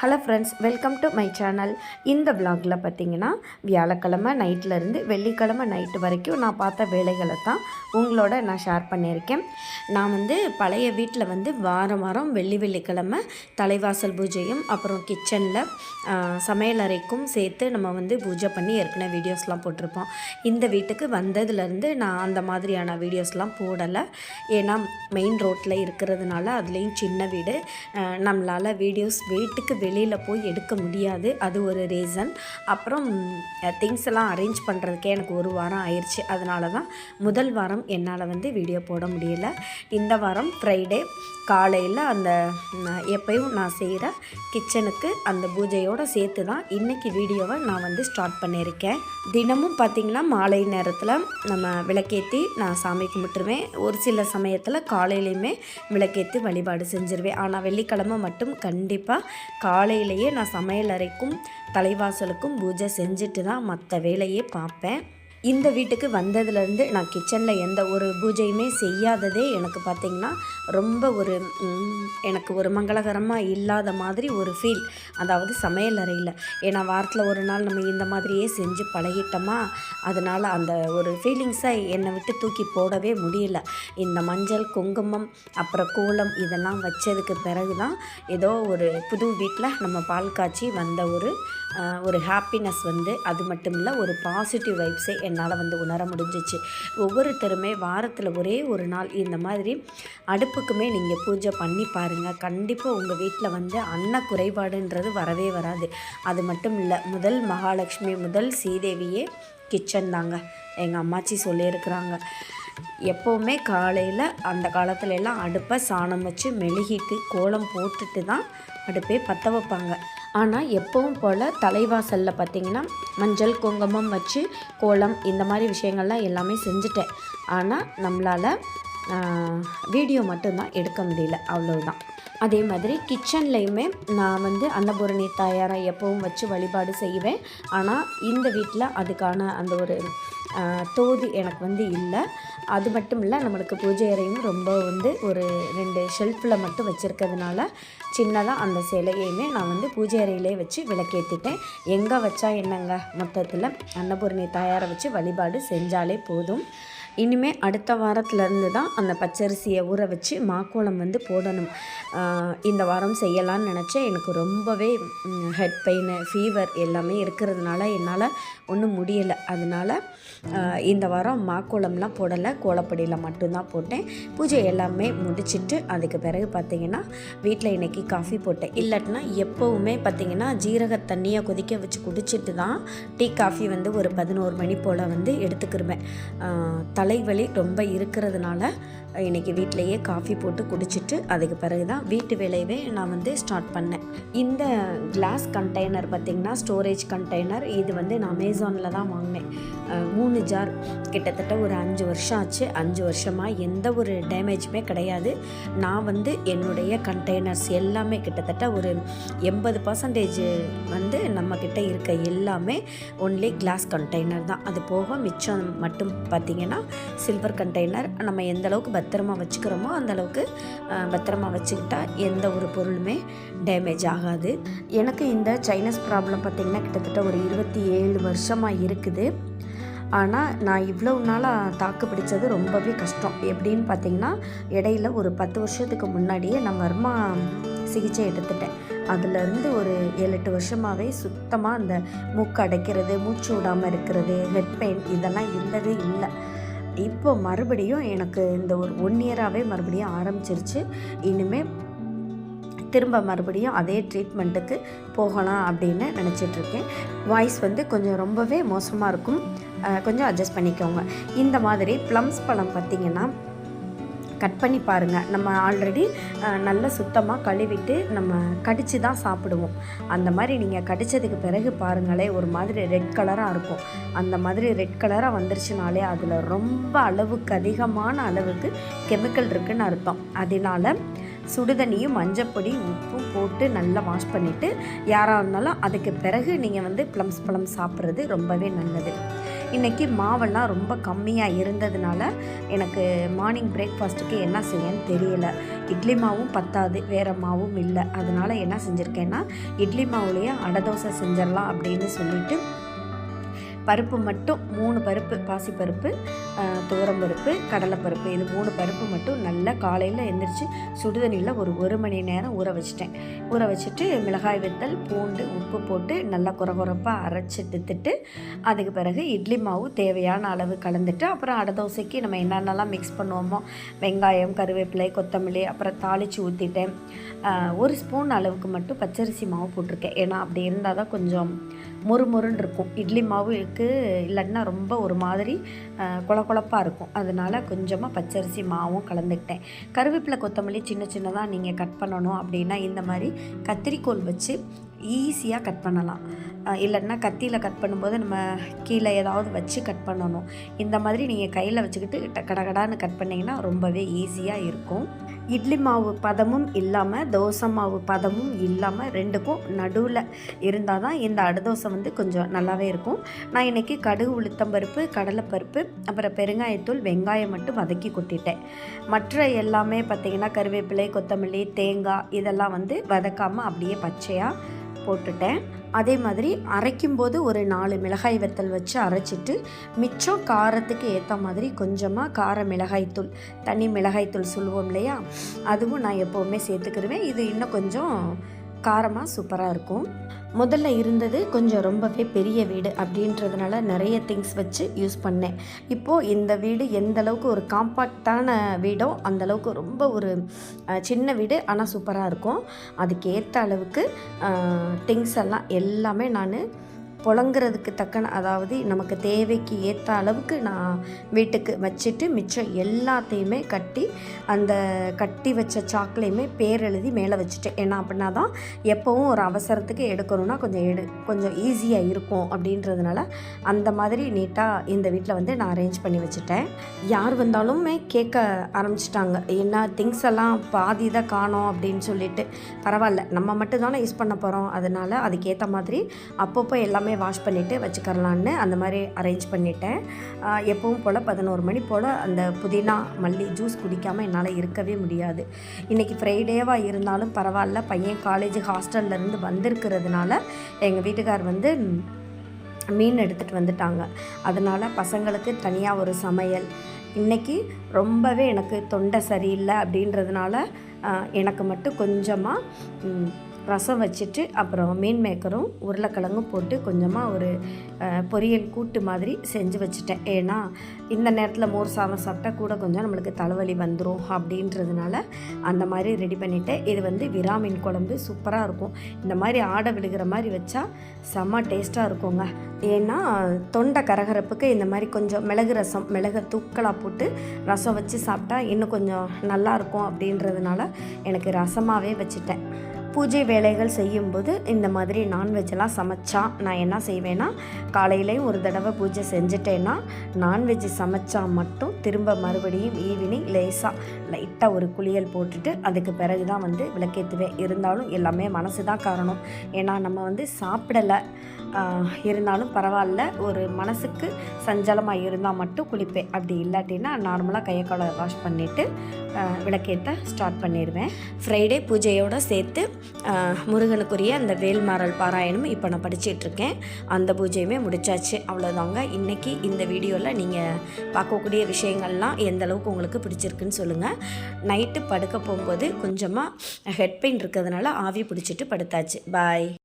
Hello friends welcome to my channel இந்த vlogல பார்த்தீங்கன்னா வியாழக்கிழமை நைட்லேருந்து வெள்ளிக்கிழமை நைட்டு வரைக்கும் நான் பார்த்த வேலைகளை தான் உங்களோட நான் ஷேர் பண்ணியிருக்கேன். நான் வந்து பழைய வீட்டில் வந்து வாரம் வாரம் வெள்ளி வெள்ளிக்கிழமை தலைவாசல் பூஜையும் அப்புறம் கிச்சனில் சமையலறைக்கும் சேர்த்து நம்ம வந்து பூஜை பண்ணி ஏற்கனவே வீடியோஸ்லாம் போட்டிருப்போம். இந்த வீட்டுக்கு வந்ததுலேருந்து நான் அந்த மாதிரியான வீடியோஸ்லாம் போடலை. ஏன்னா மெயின் ரோட்டில் இருக்கிறதுனால அதுலேயும் சின்ன வீடு. நம்மளால் வீடியோஸ் வீட்டுக்கு வெளியில் போய் எடுக்க முடியாது. அது ஒரு ரீசன் அப்புறம் திங்ஸ் எல்லாம் அரேஞ்ச் பண்ணுறதுக்கே எனக்கு ஒரு வாரம் ஆயிடுச்சு அதனால தான் முதல் வாரம் என்னால் வந்து வீடியோ போட முடியல. இந்த வாரம் ஃப்ரைடே காலையில் அந்த எப்பயும் நான் செய்கிற கிச்சனுக்கு அந்த பூஜையோடு சேர்த்து தான் இன்றைக்கி வீடியோவை நான் வந்து ஸ்டார்ட் பண்ணியிருக்கேன். தினமும் பார்த்திங்கன்னா மாலை நேரத்தில் நம்ம விளக்கேற்றி நான் சாமி கும்பிட்டுருவேன். ஒரு சில சமயத்தில் காலையிலையுமே விளக்கேற்றி வழிபாடு செஞ்சுருவேன். ஆனால் வெள்ளிக்கிழமை மட்டும் கண்டிப்பாக கா காலையிலேயே நான் சமையல் அறைக்கும் தலைவாசலுக்கும் பூஜை செஞ்சுட்டு தான் மற்ற வேலையே பார்ப்பேன். இந்த வீட்டுக்கு வந்ததுலேருந்து நான் கிச்சனில் எந்த ஒரு பூஜையுமே செய்யாததே எனக்கு பார்த்திங்கன்னா ரொம்ப ஒரு எனக்கு ஒரு மங்களகரமாக இல்லாத மாதிரி ஒரு ஃபீல் அதாவது சமையல் அறையில். ஏன்னா வாரத்தில் ஒரு நாள் நம்ம இந்த மாதிரியே செஞ்சு பழகிட்டோமா அதனால் அந்த ஒரு ஃபீலிங்ஸை என்னை விட்டு தூக்கி போடவே முடியல. இந்த மஞ்சள் குங்குமம் அப்புறம் கோலம் இதெல்லாம் வச்சதுக்கு பிறகு தான் ஏதோ ஒரு புது வீட்டில் நம்ம பால் காய்ச்சி வந்த ஒரு ஒரு ஹாப்பினஸ் வந்து அது மட்டும் இல்லை ஒரு பாசிட்டிவ் வைப்ஸே என்னை என்னால் வந்து உணர முடிஞ்சிச்சு. ஒவ்வொருத்தருமே வாரத்தில் ஒரே ஒரு நாள் இந்த மாதிரி அடுப்புக்குமே நீங்கள் பூஜை பண்ணி பாருங்கள் கண்டிப்பாக உங்கள் வீட்டில் வந்து அன்ன குறைபாடுன்றது வரவே வராது. அது மட்டும் இல்லை முதல் மகாலட்சுமி முதல் ஸ்ரீதேவியே கிச்சன் தாங்க. எங்கள் அம்மாச்சி சொல்லியிருக்கிறாங்க. எப்போவுமே காலையில் அந்த காலத்துல எல்லாம் அடுப்பை சாணம் வச்சு மெழுகிட்டு கோலம் போட்டுட்டு தான் அடுப்பே பற்ற வைப்பாங்க. ஆனால் எப்பவும் போல் தலைவாசலில் பார்த்திங்கன்னா மஞ்சள் குங்குமம் வச்சு கோலம் இந்த மாதிரி விஷயங்கள்லாம் எல்லாமே செஞ்சுட்டேன். ஆனால் நம்மளால் வீடியோ மட்டும்தான் எடுக்க முடியல. அவ்வளோதான் அதே மாதிரி கிச்சன்லேயுமே நான் வந்து அன்னபூரணி தாயாரை எப்பவும் வச்சு வழிபாடு செய்வேன். ஆனால் இந்த வீட்டில் அதுக்கான அந்த ஒரு தோதி எனக்கு வந்து இல்லை. அது மட்டும் இல்லை நம்மளுக்கு பூஜை அறையும் ரொம்ப வந்து ஒரு ரெண்டு ஷெல்ஃபில் மட்டும் வச்சுருக்கிறதுனால சின்னதாக அந்த சிலையுமே நான் வந்து பூஜை அறையிலே வச்சு விளக்கேற்றிட்டேன் எங்கே வச்சா என்னங்க? மொத்தத்தில் அன்னபூரணி தாயாரை வச்சு வழிபாடு செஞ்சாலே போதும். இனிமே அடுத்த வாரத்துலேருந்து தான் அந்த பச்சரிசியை ஊற வச்சு மாக்கோளம் வந்து போடணும். இந்த வாரம் செய்யலான்னு நினச்சேன். எனக்கு ரொம்பவே ஹெட் பெயின் ஃபீவர் எல்லாமே இருக்கிறதுனால என்னால் ஒன்றும் முடியலை. அதனால் இந்த வாரம் மாக்கோளம்லாம் போடலை. கோலப்படியில் மட்டும்தான் போட்டேன். பூஜை எல்லாமே முடிச்சுட்டு அதுக்கு பிறகு பார்த்தீங்கன்னா வீட்டில் இன்றைக்கி காஃபி போட்டேன். இல்லாட்டினா எப்போவுமே பார்த்தீங்கன்னா ஜீரக தண்ணியை கொதிக்க வச்சு குடிச்சிட்டு தான் டீ காஃபி வந்து ஒரு பதினோரு மணி போல் வந்து எடுத்துக்கிருவேன். தலைவலி ரொம்ப இருக்கிறதுனால இன்றைக்கி வீட்டிலையே காஃபி போட்டு குடிச்சிட்டு அதுக்கு பிறகு தான் வீட்டு வேலையவே நான் வந்து ஸ்டார்ட் பண்ணேன். இந்த கிளாஸ் கண்டெய்னர் பார்த்திங்கன்னா ஸ்டோரேஜ் கண்டெய்னர் இது வந்து நான் அமேசானில் தான் வாங்கினேன். மூணு ஜார் கிட்டத்தட்ட ஒரு அஞ்சு வருஷம் ஆச்சு. அஞ்சு வருஷமாக எந்த ஒரு டேமேஜுமே கிடையாது. நான் வந்து என்னுடைய கண்டெய்னர்ஸ் எல்லாமே கிட்டத்தட்ட ஒரு எண்பது பர்சன்டேஜ் வந்து நம்மக்கிட்ட இருக்க எல்லாமே ஒன்லி கிளாஸ் கண்டெய்னர் தான். அது போக மிச்சம் மட்டும் பார்த்திங்கன்னா சில்வர் கண்டெய்னர் நம்ம எந்த அளவுக்கு பத்திரமா வச்சுக்கிறோமோ அந்தளவுக்கு பத்திரமா வச்சுக்கிட்டா எந்த ஒரு பொருளுமே டேமேஜ் ஆகாது. எனக்கு இந்த சைனஸ் ப்ராப்ளம் பார்த்திங்கன்னா கிட்டத்தட்ட ஒரு இருபத்தி ஏழு வருஷமாக இருக்குது. ஆனால் நான் இவ்வளோ நாளாக தாக்கு பிடிச்சது ரொம்பவே கஷ்டம். எப்படின்னு பார்த்தீங்கன்னா இடையில ஒரு பத்து வருஷத்துக்கு முன்னாடியே நான் வர்மா சிகிச்சை எடுத்துட்டேன். அதுலேருந்து ஒரு ஏழு எட்டு வருஷமாகவே சுத்தமாக அந்த மூக்கு அடைக்கிறது மூச்சு விடாமல் இருக்கிறது ஹெட் பெயின் இதெல்லாம் இல்லவே இல்லை. இப்போ மறுபடியும் எனக்கு இந்த ஒரு ஒன் இயராகவே மறுபடியும் ஆரம்பிச்சிருச்சு. இனிமேல் திரும்ப மறுபடியும் அதே ட்ரீட்மெண்ட்டுக்கு போகலாம் அப்படின்னு நினச்சிட்ருக்கேன். வாய்ஸ் வந்து கொஞ்சம் ரொம்பவே மோசமாக இருக்கும். கொஞ்சம் அட்ஜஸ்ட் பண்ணிக்கோங்க. இந்த மாதிரி ப்ளம்ஸ் பழம் பார்த்திங்கன்னா கட் பண்ணி பாருங்கள் நம்ம ஆல்ரெடி நல்லா சுத்தமாக கழுவிட்டு நம்ம கடித்து தான் சாப்பிடுவோம். அந்த மாதிரி நீங்கள் கடித்ததுக்கு பிறகு பாருங்களே ஒரு மாதிரி ரெட் கலராக இருக்கும். அந்த மாதிரி ரெட் கலராக வந்துருச்சுனாலே அதில் ரொம்ப அளவுக்கு அதிகமான அளவுக்கு கெமிக்கல் இருக்குன்னு அர்த்தம். அதனால சுடுதண்ணியும் மஞ்சப்பொடி உப்பும் போட்டு நல்லா வாஷ் பண்ணிவிட்டு யாராக இருந்தாலும் அதுக்கு பிறகு நீங்கள் வந்து ப்ளம்ஸ் பழம் சாப்பிட்றது ரொம்பவே நல்லது. இன்றைக்கி மாவெல்லாம் ரொம்ப கம்மியாக இருந்ததுனால எனக்கு மார்னிங் பிரேக்ஃபாஸ்ட்டுக்கு என்ன செய்யன்னு தெரியல. இட்லி மாவும் பத்தாது வேறு மாவும் இல்லை. அதனால் என்ன செஞ்சுருக்கேன்னா இட்லி மாவுலேயே அடை தோசை செஞ்சிடலாம் அப்படின்னு சொல்லிட்டு பருப்பு மட்டும் மூணு பருப்பு பாசிப்பருப்பு துவரம்பருப்பு கடலைப்பருப்பு இது மூணு பருப்பு மட்டும் நல்லா காலையில் எந்திரிச்சு சுடுதண்ணியில் ஒரு ஒரு மணி நேரம் ஊற வச்சிட்டேன். ஊற வச்சுட்டு மிளகாய் வெத்தல் பூண்டு உப்பு போட்டு நல்லா குறகுறப்பாக அரைச்சி எடுத்துட்டு அதுக்கு பிறகு இட்லி மாவு தேவையான அளவு கலந்துட்டு அப்புறம் அடை தோசைக்கு நம்ம என்னென்னலாம் மிக்ஸ் பண்ணுவோமோ வெங்காயம் கருவேப்பிலை கொத்தமல்லி அப்புறம் தாளித்து ஊற்றிட்டேன் ஒரு ஸ்பூன் அளவுக்கு மட்டும் பச்சரிசி மாவு போட்டிருக்கேன். ஏன்னா அப்படி இருந்தால் தான் கொஞ்சம் மொறு மொறுன்னு இருக்கும் இட்லி மாவுக்கு இருக்குது இல்லைன்னா ரொம்ப ஒரு மாதிரி குழ குழப்பாக இருக்கும். அதனால் கொஞ்சமாக பச்சரிசி மாவும் கலந்துக்கிட்டேன். கருவேப்பிலை கொத்தமல்லி சின்ன சின்னதாக நீங்கள் கட் பண்ணணும் அப்படின்னா இந்த மாதிரி கத்திரிக்கோல் வச்சு ஈஸியாக கட் பண்ணலாம். இல்லைன்னா கத்தியில் கட் பண்ணும்போது நம்ம கீழே ஏதாவது வச்சு கட் பண்ணணும். இந்த மாதிரி நீங்கள் கையில் வச்சுக்கிட்டு கடகடான்னு கட் பண்ணிங்கன்னா ரொம்பவே ஈஸியாக இருக்கும். இட்லி மாவு பதமும் இல்லாமல் தோசை மாவு பதமும் இல்லாமல் ரெண்டுக்கும் நடுவில் இருந்தால் தான் இந்த அடுதோசை வந்து கொஞ்சம் நல்லாவே இருக்கும். நான் இன்றைக்கி கடுகு உளுத்தம்பருப்பு கடலைப்பருப்பு அப்புறம் பெருங்காயத்தூள் வெங்காயம் மட்டும் வதக்கி கொட்டிட்டேன். மற்ற எல்லாமே பார்த்திங்கன்னா கருவேப்பிலை கொத்தமல்லி தேங்காய் இதெல்லாம் வந்து வதக்காமல் அப்படியே பச்சையாக போட்டுட்டேன். அதே மாதிரி அரைக்கும்போது ஒரு நாலு மிளகாய் வத்தல் வச்சு அரைச்சிட்டு மிச்சம் காரத்துக்கு ஏற்ற மாதிரி கொஞ்சமாக கார மிளகாய்த்தூள் தனி மிளகாய்த்தூள் சொல்லுவோம் இல்லையா? அதுவும் நான் எப்போவுமே சேர்த்துக்கிடுவேன் இது இன்னும் கொஞ்சம் காரமாக சூப்பராக இருக்கும். முதல்ல இருந்தது கொஞ்சம் ரொம்பவே பெரிய வீடு அப்படின்றதுனால நிறைய திங்ஸ் வச்சு யூஸ் பண்ணேன். இப்போது இந்த வீடு எந்த அளவுக்கு ஒரு காம்பாக்டான வீடோ அந்தளவுக்கு ரொம்ப ஒரு சின்ன வீடு ஆனால் சூப்பராக இருக்கும். அதுக்கேற்ற அளவுக்கு திங்ஸ் எல்லாம் எல்லாமே நான் புழங்குறதுக்கு தக்கன அதாவது நமக்கு தேவைக்கு ஏற்ற அளவுக்கு நான் வீட்டுக்கு வச்சுட்டு மிச்சம் எல்லாத்தையுமே கட்டி அந்த கட்டி வச்ச சாக்லேயுமே பேர் எழுதி மேலே வச்சுட்டேன். ஏன்னா அப்படின்னா தான் எப்போவும் ஒரு அவசரத்துக்கு எடுக்கணும்னா கொஞ்சம் எடு கொஞ்சம் ஈஸியாக இருக்கும் அப்படின்றதுனால அந்த மாதிரி நீட்டாக இந்த வீட்டில் வந்து நான் அரேஞ்ச் பண்ணி வச்சுட்டேன். யார் வந்தாலுமே கேட்க ஆரம்பிச்சிட்டாங்க. என்ன திங்ஸ் எல்லாம் பாதி தான் காணோம் அப்படின்னு சொல்லிட்டு பரவாயில்ல நம்ம மட்டும் தானே யூஸ் பண்ண போகிறோம் அதனால் அதுக்கேற்ற மாதிரி அப்பப்போ எல்லாமே வாஷ் பண்ணிவிட்டு வச்சுக்கரலான்னு அந்த மாதிரி அரேஞ்ச் பண்ணிட்டேன். எப்பவும் போல் பதினோரு மணி போல் அந்த புதினா மல்லி ஜூஸ் குடிக்காமல் என்னால் இருக்கவே முடியாது. இன்றைக்கி ஃப்ரைடேவாக இருந்தாலும் பரவாயில்ல. பையன் காலேஜ் ஹாஸ்டல்லேருந்து வந்திருக்கிறதுனால எங்கள் வீட்டுக்கார் வந்து மீன் எடுத்துகிட்டு வந்துட்டாங்க. அதனால் பசங்களுக்கு தனியாக ஒரு சமையல். இன்றைக்கி ரொம்பவே எனக்கு தொண்டை சரியில்லை அப்படின்றதுனால எனக்கு மட்டும் கொஞ்சமாக ரசம் வச்சுட்டு அப்புறம் மீன் மேக்கரும் உருளைக்கிழங்கும் போட்டு கொஞ்சமாக ஒரு பொரியல் கூட்டு மாதிரி செஞ்சு வச்சுட்டேன். ஏன்னா இந்த நேரத்தில் மோர் சாதம் சாப்பிட்டா கூட கொஞ்சம் நம்மளுக்கு தலைவலி வந்துடும் அப்படின்றதுனால அந்த மாதிரி ரெடி பண்ணிவிட்டேன் இது வந்து விரா மீன் குழம்பு சூப்பராக இருக்கும். இந்த மாதிரி ஆடை விழுகிற மாதிரி வச்சா செம்ம டேஸ்ட்டாக இருக்குங்க. ஏன்னா தொண்டை கரகரப்புக்கு இந்த மாதிரி கொஞ்சம் மிளகு ரசம் மிளகு தூக்கலாக போட்டு ரசம் வச்சு சாப்பிட்டா இன்னும் கொஞ்சம் நல்லாயிருக்கும் அப்படின்றதுனால எனக்கு ரசமாகவே வச்சுட்டேன். பூஜை வேலைகள் செய்யும்போது இந்த மாதிரி நான்வெஜ்ஜெல்லாம் சமைச்சா நான் என்ன செய்வேன்னா காலையிலையும் ஒரு தடவை பூஜை செஞ்சுட்டேன்னா நான்வெஜ் சமைச்சா மட்டும் திரும்ப மறுபடியும் ஈவினிங் லேசாக லைட்டாக ஒரு குளியல் போட்டுட்டு அதுக்கு பிறகு தான் வந்து விளக்கேற்றுவேன் இருந்தாலும் எல்லாமே மனசு தான் காரணம். ஏன்னா நம்ம வந்து சாப்பிடலை இருந்தாலும் பரவாயில்ல ஒரு மனசுக்கு சஞ்சலமாக இருந்தால் மட்டும் குளிப்பேன். அப்படி இல்லாட்டின்னா நார்மலாக கையை காலை வாஷ் பண்ணிவிட்டு விளக்கேற்ற ஸ்டார்ட் பண்ணிடுவேன். ஃப்ரைடே பூஜையோடு சேர்த்து முருகனுக்குரிய அந்த வேல்மாறல் பாராயணம் இப்போ நான் படிச்சிட்ருக்கேன். அந்த பூஜையுமே முடிச்சாச்சு. அவ்வளோதாங்க இன்றைக்கி இந்த வீடியோவில் நீங்கள் பார்க்கக்கூடிய விஷயங்கள்லாம் எந்த அளவுக்கு உங்களுக்கு பிடிச்சிருக்குன்னு சொல்லுங்கள் நைட்டு படுக்க போகும்போது கொஞ்சமாக ஹெட் பெயின் இருக்கிறதுனால ஆவி பிடிச்சிட்டு படுத்தாச்சு. பாய்